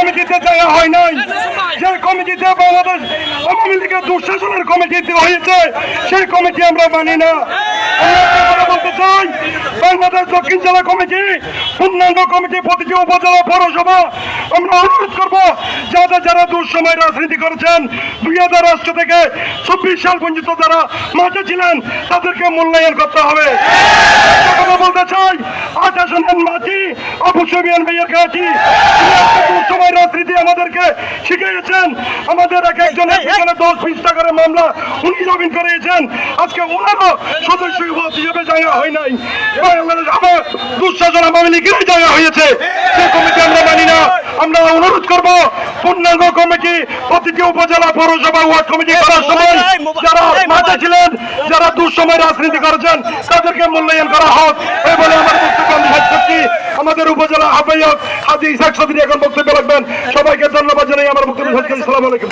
কমিটিতে দেওয়া হয় নাই। যে কমিটিতে বাংলাদেশ আওয়ামী লীগের দুঃশাসনের কমিটিতে হয়েছে সেই কমিটি আমরা মানি না। আমরা বলতে চাই বাংলাদেশ দক্ষিণ জেলা কমিটি কমিটি প্রতিটি উপজেলা পৌরসভা আমরা অনুরোধ করব যারা দুঃসময় রাজনীতি করেছেন দুই হাজার রাষ্ট্র থেকে চব্বিশ সাল পর্যন্ত যারা মাঠে ছিলেন তাদেরকে মূল্যায়ন করতে হবে। কথা বলতে চাই আঠাশ মাঝি অবশ্যই ভাইয়ের কাছে। দুঃসময় রাজনীতি আমাদেরকে শিখিয়েছেন। আমাদের এক একজনের পিছনে দশ বিশ টাকার মামলা উনি জমিন করিয়েছেন। আজকে ওনারও সদস্য হিসেবে জায়গা হয় নাই। আমার দুঃশাসন আওয়ামী লীগেরই জায়গা হয়েছে। সেই কমিটি আমরা মানি না। আমরা অনুরোধ করব পূর্ণাঙ্গ কমিটি প্রতিটি উপজেলা পৌরসভা ওয়ার্ড কমিটি করার সময় যারা মাঠে ছিলেন যারা দুঃসময় রাজনীতি করেছেন তাদেরকে মূল্যায়ন করা হোক। এই বলে আমার বক্তব্য আমি শেষ করছি। আমাদের উপজেলা আহ্বায়ক হাজি ইসাক চৌধুরী এখন বক্তব্য রাখবেন। সবাইকে ধন্যবাদ জানাই আমার বক্তব্য সালাম আলাইকুম।